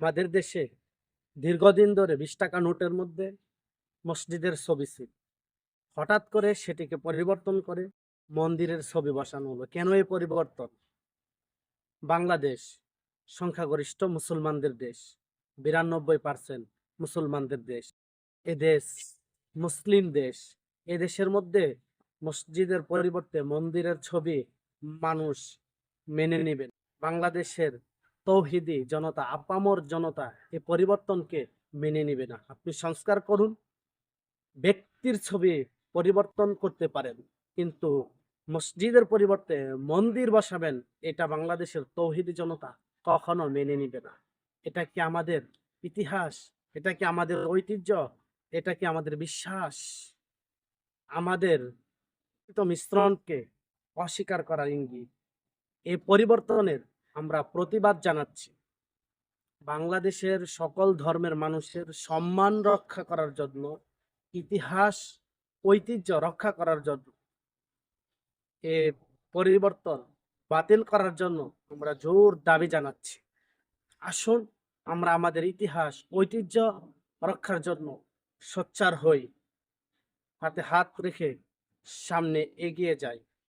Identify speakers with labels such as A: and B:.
A: আমাদের দেশে দীর্ঘদিন ধরে বিশ টাকা নোটের মধ্যে মসজিদের ছবি ছিল। হঠাৎ করে সেটিকে পরিবর্তন করে মন্দিরের ছবি বসানো হলো। কেন এই পরিবর্তন? বাংলাদেশ সংখ্যাগরিষ্ঠ মুসলমানদের দেশ, বিরানব্বই পার্সেন্ট মুসলমানদের দেশ। এ দেশ মুসলিম দেশ। এ দেশের মধ্যে মসজিদের পরিবর্তে মন্দিরের ছবি মানুষ মেনে নেবেন। বাংলাদেশের তৌহিদি জনতা, আপামর জনতা এই পরিবর্তনকে মেনে নিবে না। আপনি সংস্কার করুন, ব্যক্তির ছবি পরিবর্তন করতে পারেন, কিন্তু মসজিদের পরিবর্তে মন্দির বসাবেন, এটা বাংলাদেশের তৌহিদি জনতা কখনো মেনে নিবে না। এটা কি আমাদের ইতিহাস? এটা কি আমাদের ঐতিহ্য? এটা কি আমাদের বিশ্বাস? আমাদের মিশ্রণকে অস্বীকার করার ইঙ্গিত। এই পরিবর্তনের আমরা প্রতিবাদ জানাচ্ছি। বাংলাদেশের সকল ধর্মের মানুষের সম্মান রক্ষা করার জন্য, ইতিহাস, ঐতিহ্য রক্ষা করার জন্য, এ পরিবর্তন বাতিল করার জন্য আমরা জোর দাবি জানাচ্ছি। আসুন আমরা আমাদের ইতিহাস, ঐতিহ্য রক্ষার জন্য সোচ্চার হই। হাতে হাত রেখে সামনে এগিয়ে যাই।